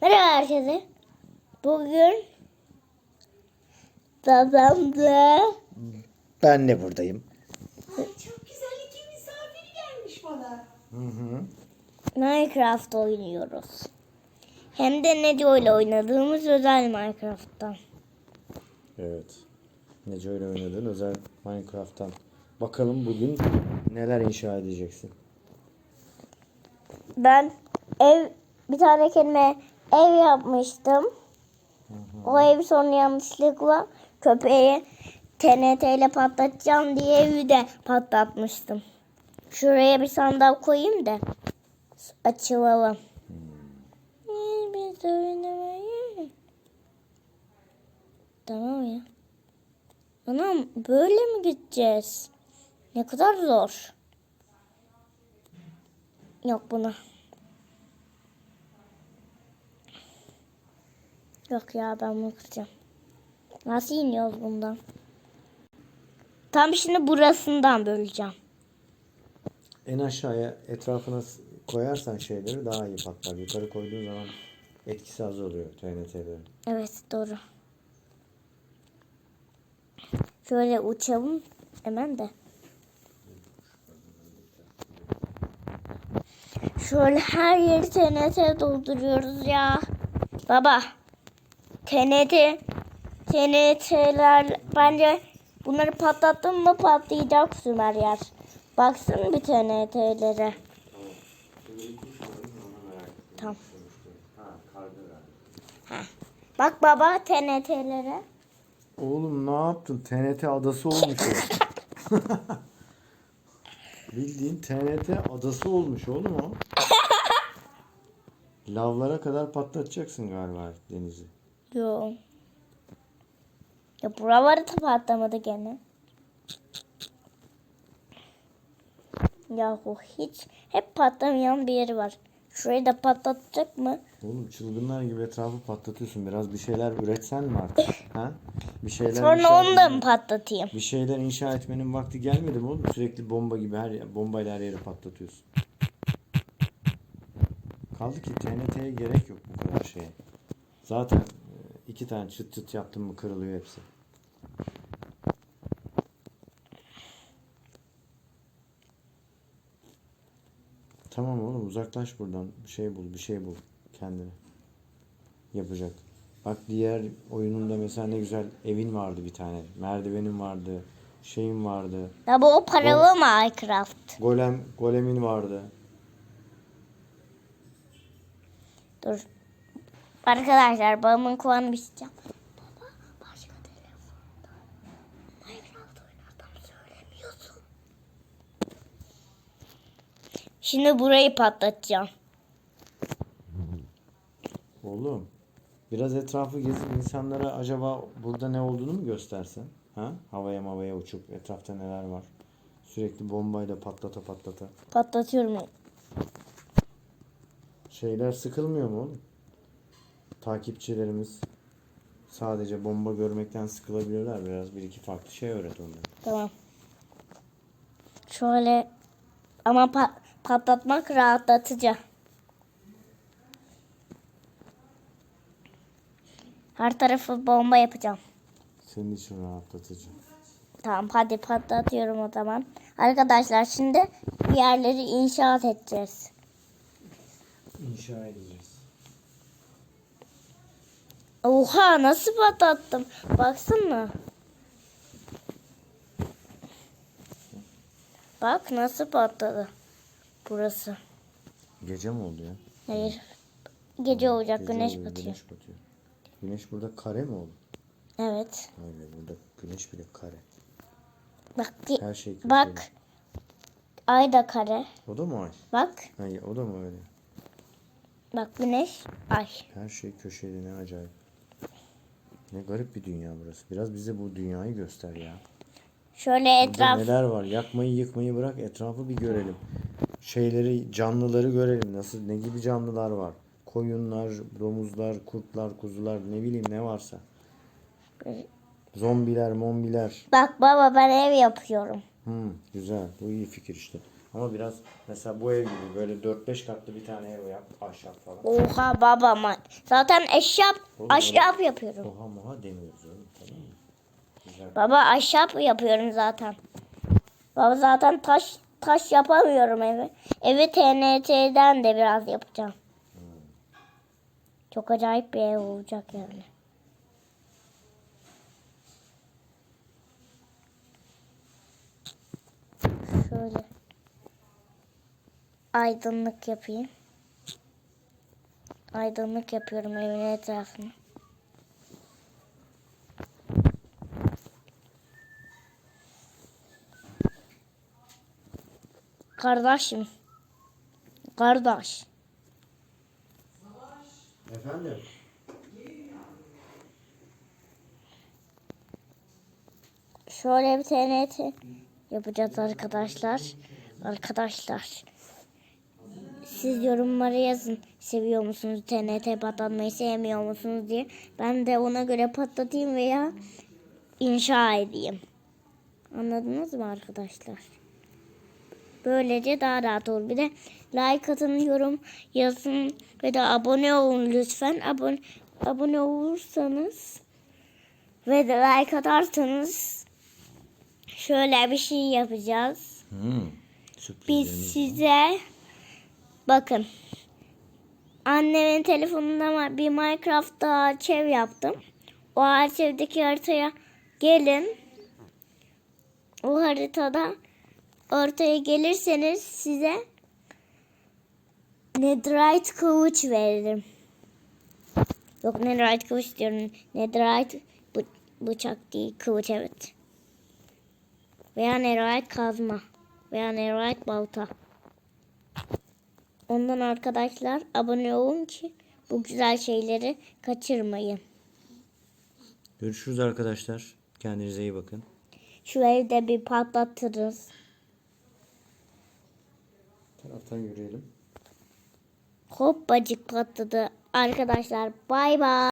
Merhaba herkese. Bugün babamla Ben de buradayım. Ay çok güzel iki misafir gelmiş bana. Hı hı. Minecraft oynuyoruz. Hem de Neco ile oynadığımız özel Minecraft'tan. Evet. Nece ile oynadığın özel Minecraft'tan. Bakalım bugün neler inşa edeceksin. Ben ev bir tane kelime ev yapmıştım. O ev sonra yanlışlıkla köpeği TNT ile patlatacağım diye evi de patlatmıştım. Şuraya bir sandal koyayım da açılalım. Oynamayı. Tamam ya. Anam böyle mi gideceğiz? Ne kadar zor. Yok buna. Yok ya ben bunu kıracağım. Nasıl iniyoruz bundan? Tam şimdi burasından böleceğim. En aşağıya etrafına koyarsan şeyleri daha iyi patlar. Yukarı koyduğun zaman etkisi az oluyor TNT'lerin. Evet doğru. Şöyle uçalım hemen de. Şöyle her yeri TNT dolduruyoruz ya. Baba. TNT. TNT'ler bence bunları patlattın mı patlayacak Sümer yer. Baksın bir TNT'lere. Tamam. Bak baba TNT'lere. Oğlum ne yaptın? TNT adası olmuş. Bildiğin TNT adası olmuş oğlum o. Lavlara kadar patlatacaksın galiba denizi. Yo. Ya buraları da patlamadı gene. Yahu hiç hep patlamayan bir yeri var. Şurayı da patlatacak mı? Oğlum çılgınlar gibi etrafı patlatıyorsun. Biraz bir şeyler üretsen mi artık? ha? Bir şeyler Sonra inşa onu da mı patlatayım? Bir şeyler inşa etmenin vakti gelmedi mi oğlum? Sürekli bomba gibi her bombayla her yeri patlatıyorsun. Kaldı ki TNT'ye gerek yok bu kadar şeye. Zaten iki tane çıt çıt yaptın mı kırılıyor hepsi. Tamam oğlum uzaklaş buradan. Bir şey bul, bir şey bul kendine. Yapacak. Bak diğer oyununda mesela ne güzel evin vardı bir tane. Merdivenin vardı. Şeyin vardı. Ya bu o paralı Minecraft. Golem, golemin vardı. Dur. Arkadaşlar babamın kulağını biçeceğim. Baba başka telefonda Minecraft oynarken söylemiyorsun. Şimdi burayı patlatacağım. Oğlum biraz etrafı gezip insanlara acaba burada ne olduğunu mu göstersen? Ha? Havaya mavaya uçup etrafta neler var? Sürekli bombayla patlata patlata. Patlatıyorum. Şeyler sıkılmıyor mu oğlum? Takipçilerimiz sadece bomba görmekten sıkılabilirler. Biraz bir iki farklı şey öğret onlara. Tamam. Şöyle ama pa- patlatmak rahatlatıcı. Her tarafı bomba yapacağım. Senin için rahatlatıcı. Tamam hadi patlatıyorum o zaman. Arkadaşlar şimdi bir yerleri inşaat edeceğiz. İnşa edeceğiz. Oha nasıl patlattım. Baksana. Bak nasıl patladı. Burası. Gece mi oldu ya? Hayır. Gece olacak Gece güneş oluyor, batıyor. Güneş batıyor. Güneş burada kare mi oldu? Evet. Aynen burada güneş bile kare. Bak Her şey köşeli. bak. Ay da kare. O da mı ay? Bak. Hayır o da mı öyle? Bak güneş. Ay. Her şey köşeli ne acayip. Ne garip bir dünya burası. Biraz bize bu dünyayı göster ya. Şöyle Burada etraf. neler var? Yakmayı yıkmayı bırak etrafı bir görelim. Şeyleri, canlıları görelim. Nasıl, ne gibi canlılar var? Koyunlar, domuzlar, kurtlar, kuzular ne bileyim ne varsa. Zombiler, mombiler. Bak baba ben ev yapıyorum. Hmm, güzel. Bu iyi fikir işte. Ama biraz mesela bu ev gibi böyle 4-5 katlı bir tane ev yap. Ahşap falan. Oha babama. Zaten eşyap, Oğlum, ahşap yapıyorum. Oha moha demiyoruz oğlum tamam mı? Güzel. Baba ahşap yapıyorum zaten. Baba zaten taş taş yapamıyorum evi. Evi TNT'den de biraz yapacağım. Çok acayip bir ev olacak yani. Şöyle aydınlık yapayım. Aydınlık yapıyorum evin etrafını. Kardeşim. Kardeş. Efendim? Şöyle bir TNT yapacağız arkadaşlar. Arkadaşlar. Siz yorumlara yazın. Seviyor musunuz TNT patlatmayı sevmiyor musunuz diye. Ben de ona göre patlatayım veya inşa edeyim. Anladınız mı arkadaşlar? Böylece daha rahat olur. Bir de like atın, yorum yazın ve de abone olun lütfen. Abone, abone olursanız ve de like atarsanız şöyle bir şey yapacağız. Hmm. Biz size bakın annemin telefonunda bir Minecraft arşiv yaptım. O arşivdeki haritaya gelin. O haritada ortaya gelirseniz size Netherite kılıç veririm. Yok Netherite kılıç diyorum. Netherite bı- bıçak değil kılıç evet. Veya Netherite kazma. Veya Netherite balta. Ondan arkadaşlar abone olun ki bu güzel şeyleri kaçırmayın. Görüşürüz arkadaşlar. Kendinize iyi bakın. Şu evde bir patlatırız. Taraftan yürüyelim. Hoppacık patladı. Arkadaşlar bay bay.